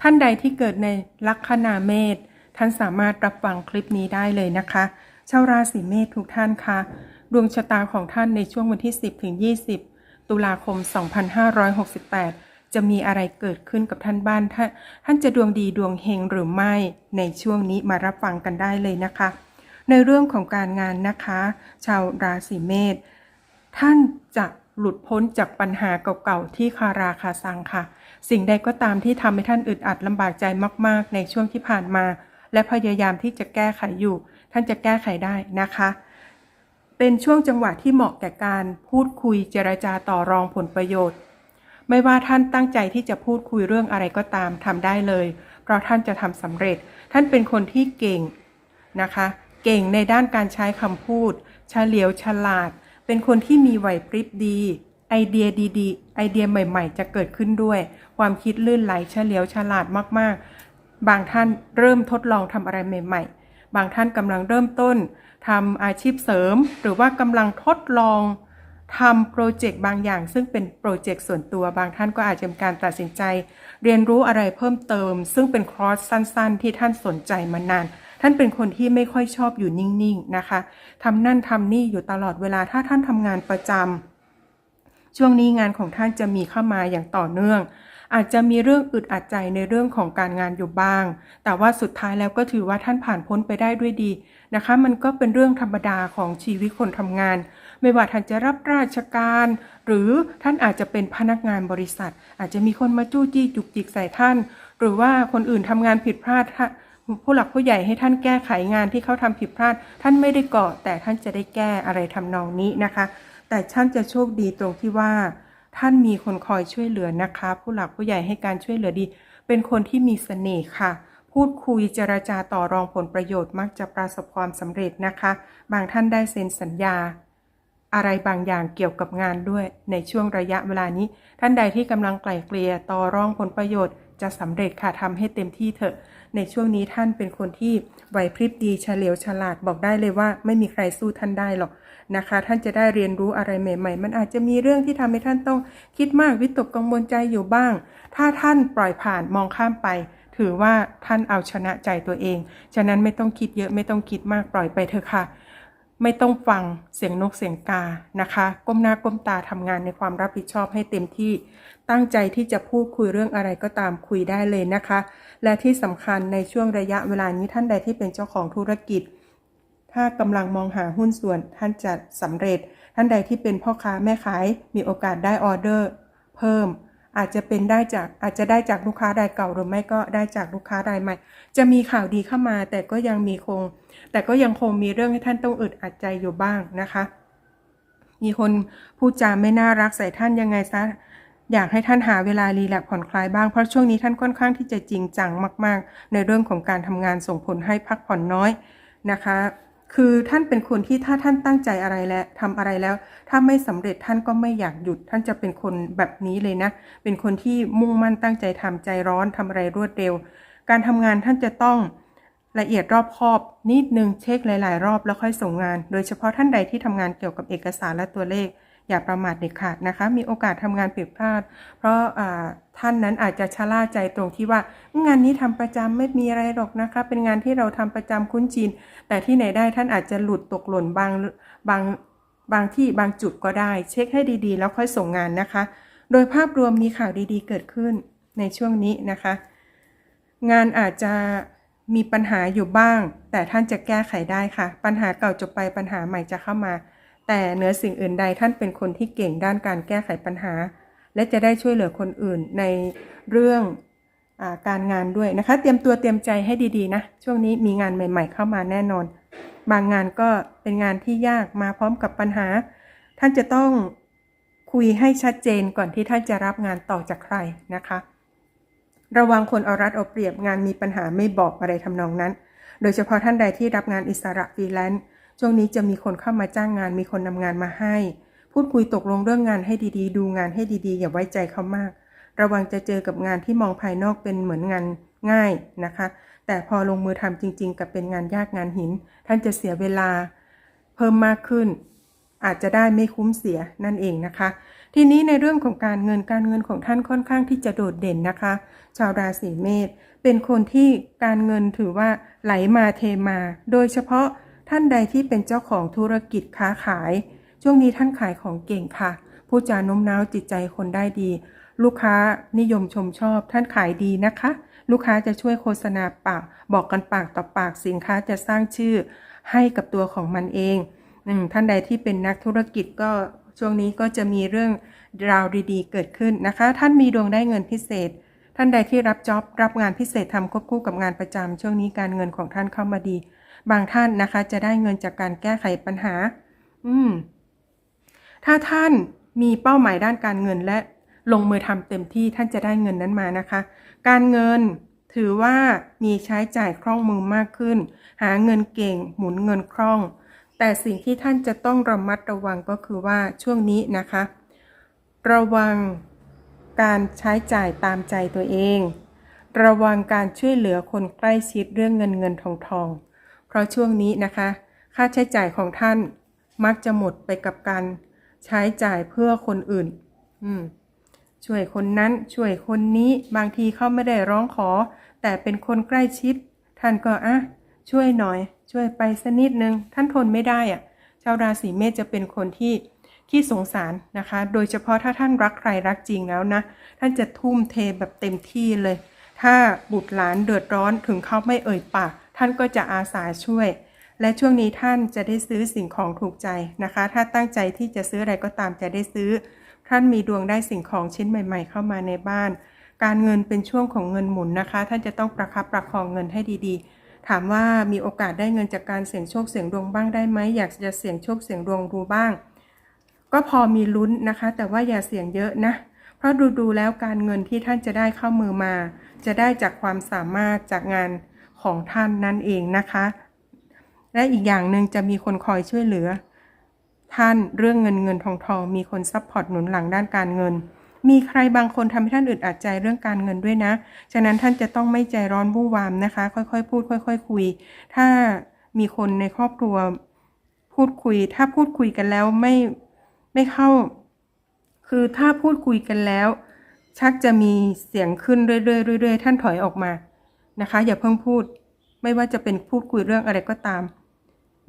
ท่านใดที่เกิดในลัคนาเมษท่านสามารถรับฟังคลิปนี้ได้เลยนะคะชาวราศีเมษทุกท่านคะดวงชะตาของท่านในช่วงวันที่ 10ถึง20 ตุลาคม 2568 จะมีอะไรเกิดขึ้นกับท่านบ้านท่านท่านจะดวงดีดวงเฮงหรือไม่ในช่วงนี้มารับฟังกันได้เลยนะคะ ในเรื่องของการงานนะคะ ชาวราศีเมษท่านจะ หลุดพ้นจากปัญหาเก่าๆที่คาราคาซังค่ะ สิ่งใดก็ตามที่ทำให้ท่านอึดอัดลำบากใจมากๆ ในช่วงที่ผ่านมา และพยายามที่จะแก้ไขอยู่ ท่านจะแก้ไขได้นะคะ เป็นช่วงจังหวะที่เหมาะแก่การพูดคุยเจรจาต่อรองผลประโยชน์ ไม่ว่าท่านตั้งใจที่จะพูดคุยเรื่องอะไรก็ตามทำได้เลย เพราะท่านจะทำสำเร็จ ท่านเป็นคนที่เก่งนะคะ เก่งในด้านการใช้คำพูดเฉลียวฉลาด เป็นคนที่มีไหวพริบดี ไอเดียดีๆ ไอเดียใหม่ๆ จะเกิดขึ้นด้วย ความคิดลื่นไหลเฉลียวฉลาดมากๆ บางท่านเริ่มทดลองทำอะไรใหม่ ๆ บางท่านกำลังเริ่มต้นทำอาชีพเสริม หรือว่ากำลังทดลองทำโปรเจกต์บางอย่าง ซึ่งเป็นโปรเจกต์ส่วนตัวบางท่านก็อาจจะมีการตัดสินใจ เรียนรู้อะไรเพิ่มเติม ซึ่งเป็นคอร์สสั้น ๆ ที่ท่านสนใจมานาน ท่านเป็นคนที่ไม่ค่อยชอบอยู่นิ่งๆนะคะทำนั่นทำนี่อยู่ตลอดเวลาถ้าท่านทำงานประจำช่วงนี้งานของท่านจะมีเข้ามาอย่างต่อเนื่อง อาจจะมีเรื่องอึดอัดใจในเรื่องของการงานอยู่บ้าง แต่ว่าสุดท้ายแล้วก็ถือว่าท่านผ่านพ้นไปได้ด้วยดีนะคะ มันก็เป็นเรื่องธรรมดาของชีวิตคนทำงาน ไม่ว่าท่านจะรับราชการ หรือท่านอาจจะเป็นพนักงานบริษัท อาจจะมีคนมาจู้จี้จุกจิกใส่ท่าน หรือว่าคนอื่นทำงานผิดพลาดท่าน ผู้หลักผู้ใหญ่ให้ท่านแก้ไขงานที่เขาทำผิดพลาด ท่านไม่ได้ก่อแต่ท่านจะได้แก้อะไรทำนองนี้นะคะ แต่ท่านจะโชคดีตรงที่ว่า ท่านมีคนคอยช่วยเหลือนะคะ ผู้หลักผู้ใหญ่ให้การช่วยเหลือดี เป็นคนที่มีเสน่ห์ค่ะ พูดคุยเจรจาต่อรองผลประโยชน์มักจะประสบความสำเร็จนะคะ บางท่านได้เซ็นสัญญา อะไรบางอย่างเกี่ยวกับงานด้วยในช่วงระยะเวลานี้ ท่านใดที่กำลังไกล่เกลี่ยต่อรองผลประโยชน์ จะสำเร็จค่ะทำให้เต็มที่เถอะ ในช่วงนี้ท่านเป็นคนที่ไหวพริบดีเฉลียวฉลาดบอกได้เลยว่า ไม่มีใครสู้ท่านได้หรอกนะคะ ท่านจะได้เรียนรู้อะไรใหม่ ๆ มันอาจจะมีเรื่องที่ทำให้ท่านต้องคิดมากวิตกกังวลใจอยู่บ้าง ถ้าท่านปล่อยผ่านมองข้ามไป ถือว่าท่านเอาชนะใจตัวเอง ฉะนั้นไม่ต้องคิดเยอะไม่ต้องคิดมากปล่อยไปเถอะค่ะ ไม่ต้องฟังเสียงนกเสียงกานะคะ ก้มหน้าก้มตาทำงานในความรับผิดชอบให้เต็มที่ ตั้งใจที่จะพูดคุยเรื่องอะไรก็ตามคุยได้เลยนะคะ และที่สำคัญในช่วงระยะเวลานี้ท่านใดที่เป็นเจ้าของธุรกิจ ถ้ากำลังมองหาหุ้นส่วนท่านจะสำเร็จ ท่านใดที่เป็นพ่อค้าแม่ขายมีโอกาสได้ออเดอร์ เพิ่ม อาจจะเป็นได้จากอาจจะได้จากลูกค้ารายเก่าหรือไม่ก็ได้จากลูกค้ารายใหม่ จะมีข่าวดีเข้ามา แต่ก็ยังมีคง แต่ก็ยังคงมีเรื่องให้ท่านต้องอึดอัดใจอยู่บ้างนะคะ มีคนพูดจาไม่น่ารักใส่ท่านยังไงซะอยากให้ท่านหาเวลารีแลกผ่อนคลายบ้าง เพราะช่วงนี้ท่านค่อนข้างที่จะจริงจังมาก ๆ ในเรื่องของการทำงานส่งผลให้พักผ่อนน้อยนะคะ คือท่านเป็นคนที่ถ้าท่านตั้งใจอะไรแล้วทำอะไรแล้ว ถ้าไม่สำเร็จท่านก็ไม่อยากหยุด ท่านจะเป็นคนแบบนี้เลยนะ เป็นคนที่มุ่งมั่นตั้งใจทำใจร้อนทำอะไรรวดเร็ว การทำงานท่านจะต้องละเอียดรอบคอบนิดนึงเช็คหลาย ๆ รอบแล้วค่อยส่งงาน โดยเฉพาะท่านใดที่ทำงานเกี่ยวกับเอกสารและตัวเลข อย่าประมาทเด็ดขาดนะคะ มีโอกาสทำงานผิดพลาด เพราะท่านนั้นอาจจะชะล่าใจตรงที่ว่างานนี้ทำประจำไม่มีอะไรหรอกนะคะ เป็นงานที่เราทำประจำคุ้นชิน แต่ที่ไหนได้ท่านอาจจะหลุดตกหล่นบางบางบางที่บางจุดก็ได้ เช็คให้ดีๆ แล้วค่อยส่งงานนะคะ โดยภาพรวมมีข่าวดีๆ เกิดขึ้นในช่วงนี้นะคะ งานอาจจะมีปัญหาอยู่บ้าง แต่ท่านจะแก้ไขได้ค่ะ ปัญหาเก่าจบไปปัญหาใหม่จะเข้ามา แต่เหนือสิ่งอื่นใดท่านเป็นคนที่เก่งด้านการแก้ไขปัญหา และจะได้ช่วยเหลือคนอื่นในเรื่องอการงานด้วยนะคะ เตรียมตัวเตรียมใจให้ดีๆนะ ช่วงนี้มีงานใหม่ ๆ เข้ามาแน่นอน บางงานก็เป็นงานที่ยากมาพร้อมกับปัญหา ท่านจะต้องคุยให้ชัดเจนก่อนที่ท่านจะรับงานต่อจากใครนะคะ ระวังคนเอารัดเอาเปรียบงานมีปัญหาไม่บอกอะไรทำนองนั้น โดยเฉพาะท่านใดที่รับงานอิสระฟรีแลนซ์ ช่วงนี้จะมีคนเข้ามาจ้างงาน มีคนนำงานมาให้ พูดคุยตกลงเรื่องงานให้ดีๆ ดูงานให้ดีๆ อย่าไว้ใจเขามาก ระวังจะเจอกับงานที่มองภายนอกเป็นเหมือนงานง่ายนะคะ แต่พอลงมือทำจริง ๆ กับเป็นงานยากงานหิน ท่านจะเสียเวลาเพิ่มมากขึ้น อาจจะได้ไม่คุ้มเสียนั่นเองนะคะ ทีนี้ในเรื่องของการเงินการเงินของท่านค่อนข้างที่จะโดดเด่นนะคะ ชาวราศีเมษเป็นคนที่การเงินถือว่าไหลมาเทมา โดยเฉพาะ ท่านใดที่เป็นเจ้าของธุรกิจค้าขาย ช่วงนี้ท่านขายของเก่งค่ะ ผู้จาโน้มน้าวจิตใจคนได้ดี ลูกค้านิยมชมชอบ ท่านขายดีนะคะ ลูกค้าจะช่วยโฆษณาปาก บอกกันปากต่อปากสินค้าจะสร้างชื่อให้กับตัวของมันเองท่านใดที่เป็นนักธุรกิจก็ช่วงนี้ก็จะมีเรื่องราวดีๆ เกิดขึ้นนะคะ ท่านมีดวงได้เงินพิเศษ ท่านใดที่รับจ็อบรับงานพิเศษทำควบคู่กับงานประจำช่วงนี้การเงินของท่านเข้ามาดี บางท่านนะคะจะได้เงินจากการแก้ไขปัญหา อืม ถ้าท่านมีเป้าหมายด้านการเงินและลงมือทำเต็มที่ท่านจะได้เงินนั้นมานะคะ การเงินถือว่ามีใช้จ่ายคล่องมือมากขึ้น หาเงินเก่ง หมุนเงินคล่อง แต่สิ่งที่ท่านจะต้องระมัดระวังก็คือว่าช่วงนี้นะคะ ระวังการใช้จ่ายตามใจตัวเอง ระวังการช่วยเหลือคนใกล้ชิดเรื่องเงินเงินทองทอง เพราะช่วงนี้นะคะ ค่าใช้จ่ายของท่านมักจะหมดไปกับการใช้จ่ายเพื่อคนอื่น อืมช่วยคนนั้นช่วยคนนี้บางทีเขาไม่ได้ร้องขอ แต่เป็นคนใกล้ชิด ท่านก็อะช่วยหน่อย ช่วยไปสักนิดนึง ท่านทนไม่ได้อะ่ะชาวราศีเมษจะเป็นคนที่ขี้สงสารนะคะ โดยเฉพาะถ้าท่านรักใครรักจริงแล้วนะ ท่านจะทุ่มเทแบบเต็มที่เลย ถ้าบุตรหลานเดือดร้อนถึงเขาไม่เอ่ยปาก ท่านก็จะอาสาช่วย และช่วงนี้ท่านจะได้ซื้อสิ่งของถูกใจนะคะ ถ้าตั้งใจที่จะซื้ออะไรก็ตามจะได้ซื้อ ท่านมีดวงได้สิ่งของชิ้นใหม่ ๆ เข้ามาในบ้าน การเงินเป็นช่วงของเงินหมุนนะคะ ท่านจะต้องประคับประคองเงินให้ดีๆ ถามว่ามีโอกาสได้เงินจากการเสี่ยงโชคเสี่ยงดวงบ้างได้ไหมอยากจะเสี่ยงโชคเสี่ยงดวงดูบ้าง ก็พอมีลุ้นนะคะ แต่ว่าอย่าเสี่ยงเยอะนะเพราะดูๆแล้วการเงินที่ท่านจะได้เข้ามือมา จะได้จากความสามารถจากงาน ของท่านนั่นเองนะคะ และอีกอย่างหนึ่งจะมีคนคอยช่วยเหลือ ท่านเรื่องเงินเงินทองทองมีคนซัพพอร์ตหนุนหลังด้านการเงิน มีใครบางคนทำให้ท่านอึดอัดใจเรื่องการเงินด้วยนะ ฉะนั้นท่านจะต้องไม่ใจร้อนวู่วามนะคะ ค่อยๆ พูด ค่อยๆคุย ถ้ามีคนในครอบครัวพูดคุย ถ้าพูดคุยกันแล้วไม่ไม่เข้า คือถ้าพูดคุยกันแล้ว ชักจะมีเสียงขึ้นเรื่อยๆเรื่อยๆท่านถอยออกมา นะคะ อย่าเพิ่งพูด ไม่ว่าจะเป็นพูดคุยเรื่องอะไรก็ตาม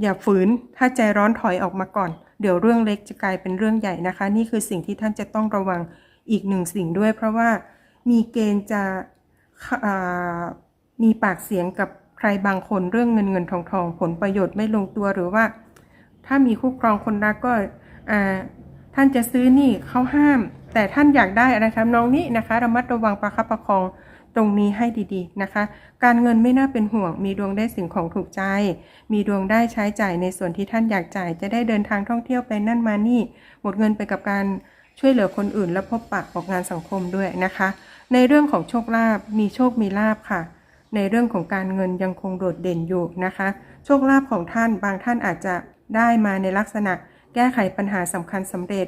อย่าฝืนถ้าใจร้อนถอยออกมาก่อน เดี๋ยวเรื่องเล็กจะกลายเป็นเรื่องใหญ่นะคะ นี่คือสิ่งที่ท่านจะต้องระวังอีกหนึ่งสิ่งด้วย เพราะว่ามีเกณฑ์จะมีปากเสียงกับใครบางคนเรื่องเงินเงินทองทองผลประโยชน์ไม่ลงตัวหรือว่า ถ้ามีคู่ครองคนรักก็ท่านจะซื้อนี่เขาห้าม แต่ท่านอยากได้อะไรทำนองนี้นะคะ ระมัดระวังประคับประคอง รงนี้ให้ดีๆนะคะ การเงินไม่น่าเป็นห่วง มีดวงได้สิ่งของถูกใจ มีดวงได้ใช้จ่ายในส่วนที่ท่านอยากจ่าย จะได้เดินทางท่องเที่ยวไปนั่นมานี่ หมดเงินไปกับการช่วยเหลือคนอื่นและพบปะออกงานสังคมด้วยนะคะ ในเรื่องของโชคลาภมีโชคมีลาภค่ะ ในเรื่องของการเงินยังคงโดดเด่นอยู่นะคะ โชคลาภของท่านบางท่านอาจจะได้มาในลักษณะแก้ไขปัญหาสำคัญสำเร็จ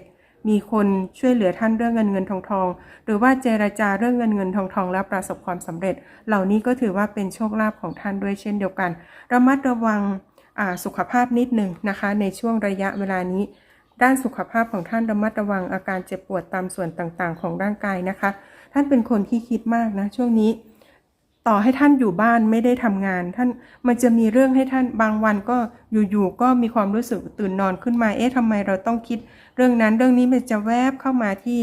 มีคนช่วยเหลือท่านเรื่องเงินเงินทองทอง หรือว่าเจรจาเรื่องเงินเงินทองทองแล้วประสบความสำเร็จ เหล่านี้ก็ถือว่าเป็นโชคลาภของท่านด้วยเช่นเดียวกัน ระมัดระวังสุขภาพนิดหนึ่งนะคะ ในช่วงระยะเวลานี้ ด้านสุขภาพของท่านระมัดระวังอาการเจ็บปวดตามส่วนต่างๆ ของร่างกายนะคะ ท่านเป็นคนที่คิดมากนะช่วงนี้ ต่อให้ท่านอยู่บ้านไม่ได้ทำงาน ท่านมันจะมีเรื่องให้ท่านบางวันก็อยู่ๆก็มีความรู้สึกตื่นนอนขึ้นมาเอ๊ะทำไมเราต้องคิด เรื่องนั้นเรื่องนี้มันจะแวบเข้ามาที่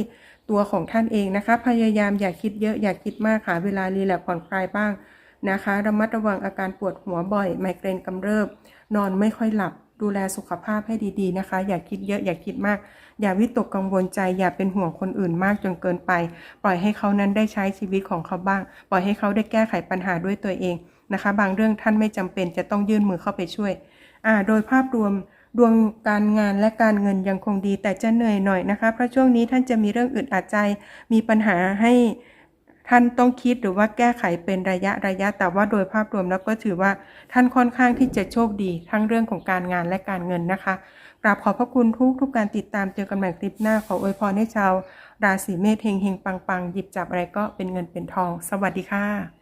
ตัวของท่านเองนะคะ พยายามอย่าคิดเยอะอย่าคิดมากหาเวลารีแลกผ่อนคลายบ้างนะคะ ระมัดระวังอาการปวดหัวบ่อย ไมเกรนกำเริบ นอนไม่ค่อยหลับ ดูแลสุขภาพให้ดีๆนะคะ อย่าคิดเยอะอย่าคิดมาก อย่าวิตกกังวลใจอย่าเป็นห่วงคนอื่นมากจนเกินไป ปล่อยให้เขานั้นได้ใช้ชีวิตของเขาบ้าง ปล่อยให้เขาได้แก้ไขปัญหาด้วยตัวเองนะคะ บางเรื่องท่านไม่จำเป็นจะต้องยื่นมือเข้าไปช่วยอ่าโดยภาพรวมดวงการงานและการเงินยังคงดีแต่จะเหนื่อยหน่อยนะคะ เพราะช่วงนี้ท่านจะมีเรื่องอึดอัดใจ มีปัญหาให้ ท่านต้องคิดหรือว่าแก้ไขเป็นระยะระยะ แต่ว่าโดยภาพรวมแล้วก็ถือว่าท่านค่อนข้างที่จะโชคดีทั้งเรื่องของการงานและการเงินนะคะกราบขอบพระคุณทุกทุกการติดตามเจอกันใหม่คลิปหน้าขออวยพรให้ชาว ราศีเมษเฮงเฮงปังปังหยิบจับอะไรก็เป็นเงินเป็นทอง สวัสดีค่ะ